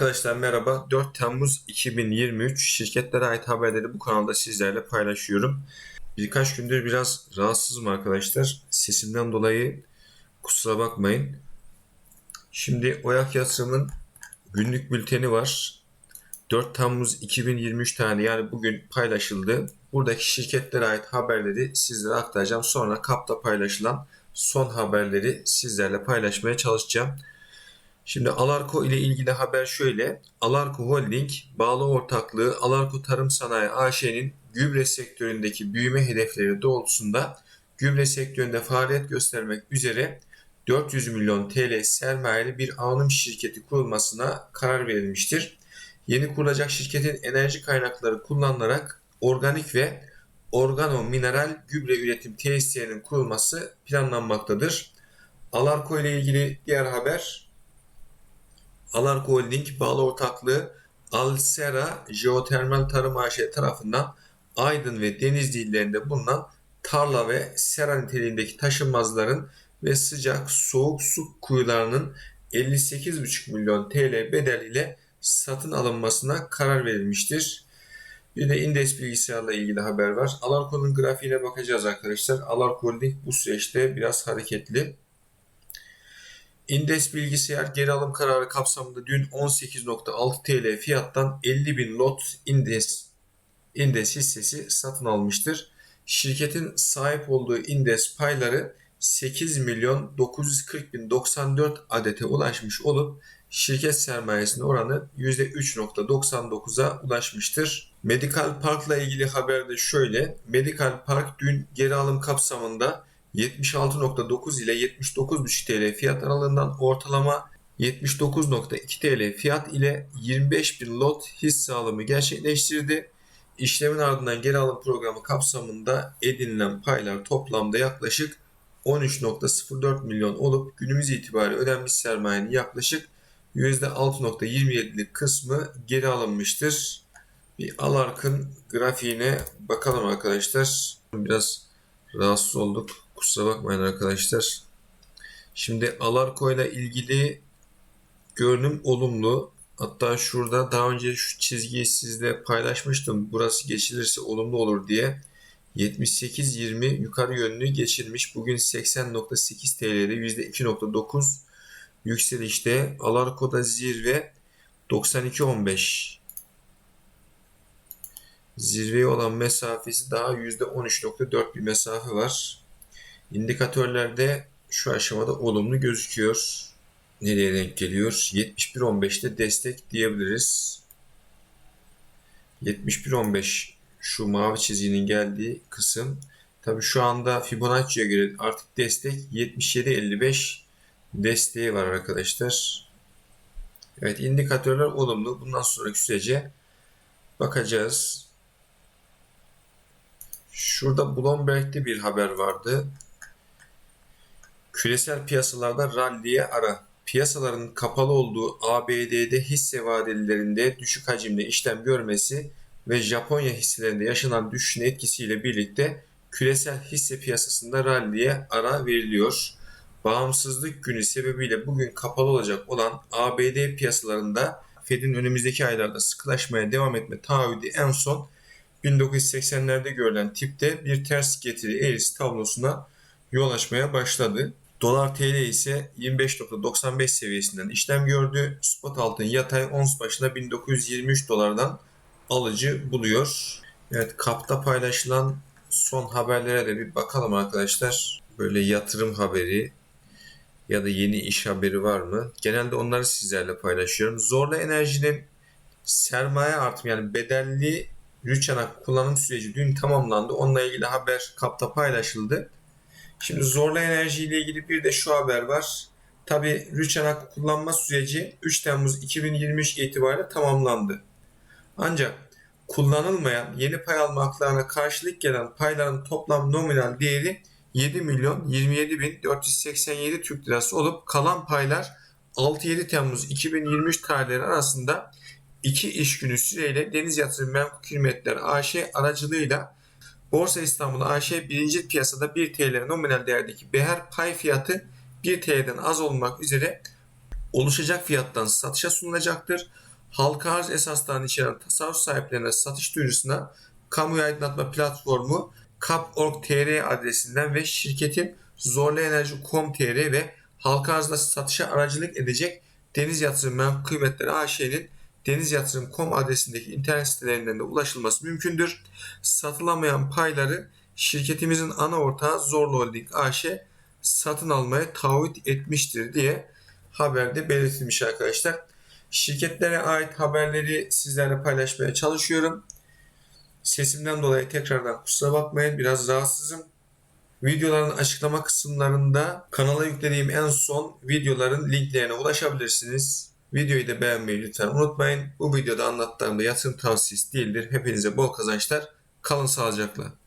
Arkadaşlar merhaba. 4 Temmuz 2023 şirketlere ait haberleri bu kanalda sizlerle paylaşıyorum. Birkaç gündür biraz rahatsızım arkadaşlar. Sesimden dolayı kusura bakmayın. Şimdi Oyak Yatırım'ın günlük bülteni var. 4 Temmuz 2023 tane yani bugün paylaşıldı. Buradaki şirketlere ait haberleri sizlere aktaracağım. Sonra kapta paylaşılan son haberleri sizlerle paylaşmaya çalışacağım. Şimdi Alarko ile ilgili haber şöyle. Alarko Holding bağlı ortaklığı Alarko Tarım Sanayi AŞ'nin gübre sektöründeki büyüme hedefleri doğrultusunda gübre sektöründe faaliyet göstermek üzere 400 milyon TL sermayeli bir anonim şirketi kurulmasına karar verilmiştir. Yeni kurulacak şirketin enerji kaynakları kullanılarak organik ve organo mineral gübre üretim tesislerinin kurulması planlanmaktadır. Alarko ile ilgili diğer haber Alarko Holding bağlı ortaklığı Alsera Jeotermal Tarım AŞ tarafından Aydın ve Denizli illerinde bulunan tarla ve sera niteliğindeki taşınmazların ve sıcak soğuk su kuyularının 58,5 milyon TL bedel ile satın alınmasına karar verilmiştir. Bir de Indes bilgisayarla ilgili haber var. Alarko'nun grafiğine bakacağız arkadaşlar. Alarko Holding bu süreçte biraz hareketli. Indes bilgisayar geri alım kararı kapsamında dün 18.6 TL fiyattan 50 bin lot Indes, Indes hissesi satın almıştır. Şirketin sahip olduğu Indes payları 8 milyon 940 bin 94 adete ulaşmış olup şirket sermayesinin oranı %3.99'a ulaşmıştır. Medical Park'la ilgili haber de şöyle. Medical Park dün geri alım kapsamında 76.9 ile 79.5 TL fiyat aralığından ortalama 79.2 TL fiyat ile 25 bin lot hisse alımı gerçekleştirdi. İşlemin ardından geri alım programı kapsamında edinilen paylar toplamda yaklaşık 13.04 milyon olup günümüz itibariyle ödenmiş sermayenin yaklaşık %6.27'lik kısmı geri alınmıştır. Bir Alark'ın grafiğine bakalım arkadaşlar. Biraz rahatsız olduk. Kusura bakmayın arkadaşlar. Şimdi Alarko ile ilgili görünüm olumlu. Hatta şurada daha önce şu çizgiyi sizle paylaşmıştım. Burası geçilirse olumlu olur diye. 78-20 yukarı yönlü geçirmiş. Bugün 80.8 TL'de %2.9 yükselişte. Alarko'da zirve 92.15 zirveye olan mesafesi daha %13.4 bir mesafe var. İndikatörlerde şu aşamada olumlu gözüküyor. Nereye denk geliyor? 71.15'te destek diyebiliriz. 71.15 şu mavi çizginin geldiği kısım. Tabi şu anda Fibonacci'ye göre artık destek 77.55 desteği var arkadaşlar. Evet indikatörler olumlu. Bundan sonraki sürece bakacağız. Şurada Bloomberg'de bir haber vardı. Küresel piyasalarda ralliye ara. Piyasaların kapalı olduğu ABD'de hisse vadelilerinde düşük hacimde işlem görmesi ve Japonya hisselerinde yaşanan düşüşün etkisiyle birlikte küresel hisse piyasasında ralliye ara veriliyor. Bağımsızlık günü sebebiyle bugün kapalı olacak olan ABD piyasalarında Fed'in önümüzdeki aylarda sıkılaşmaya devam etme taahhüdü en son 1980'lerde görülen tipte bir ters getiri eğrisi tablosuna yol açmaya başladı. Dolar TL ise 25.95 seviyesinden işlem gördü. Spot altın yatay ons başına 1923 dolardan alıcı buluyor. Evet kapta paylaşılan son haberlere de bir bakalım arkadaşlar. Böyle yatırım haberi ya da yeni iş haberi var mı? Genelde onları sizlerle paylaşıyorum. Zorlu Enerji'nin sermaye artımı yani bedelli Rüçanak kullanım süreci dün tamamlandı. Onunla ilgili haber kapta paylaşıldı. Şimdi zorlu enerji ile ilgili bir de şu haber var. Tabi Rüçanak kullanma süreci 3 Temmuz 2023 itibariyle tamamlandı. Ancak kullanılmayan yeni pay alma haklarına karşılık gelen payların toplam nominal değeri 7 milyon 27 bin 487 Türk lirası olup kalan paylar 6-7 Temmuz 2023 tarihleri arasında 2 iş günü süreyle Deniz Yatırım Menkul Kıymetler AŞ aracılığıyla Borsa İstanbul AŞ birinci piyasada 1 TL nominal değerdeki beher pay fiyatı 1 TL'den az olmak üzere oluşacak fiyattan satışa sunulacaktır. halka arz esaslarını içeren tasarruf sahiplerine satış duyurusuna kamuya aydınlatma platformu kap.org.tr adresinden ve şirketin Zorlu Enerji.com.tr ve halka arzda satışa aracılık edecek Deniz Yatırım Menkul Kıymetleri AŞ'nin denizyatırım.com adresindeki internet sitelerinden de ulaşılması mümkündür. Satılamayan payları şirketimizin ana ortağı Zorlu Holding AŞ satın almaya taahhüt etmiştir diye haberde belirtilmiş arkadaşlar. Şirketlere ait haberleri sizlerle paylaşmaya çalışıyorum. Sesimden dolayı tekrardan kusura bakmayın biraz rahatsızım. Videoların açıklama kısımlarında kanala yüklediğim en son videoların linklerine ulaşabilirsiniz. Videoyu da beğenmeyi lütfen unutmayın. Bu videoda anlattığım da yatırım tavsiyesi değildir. Hepinize bol kazançlar. Kalın sağlıcakla.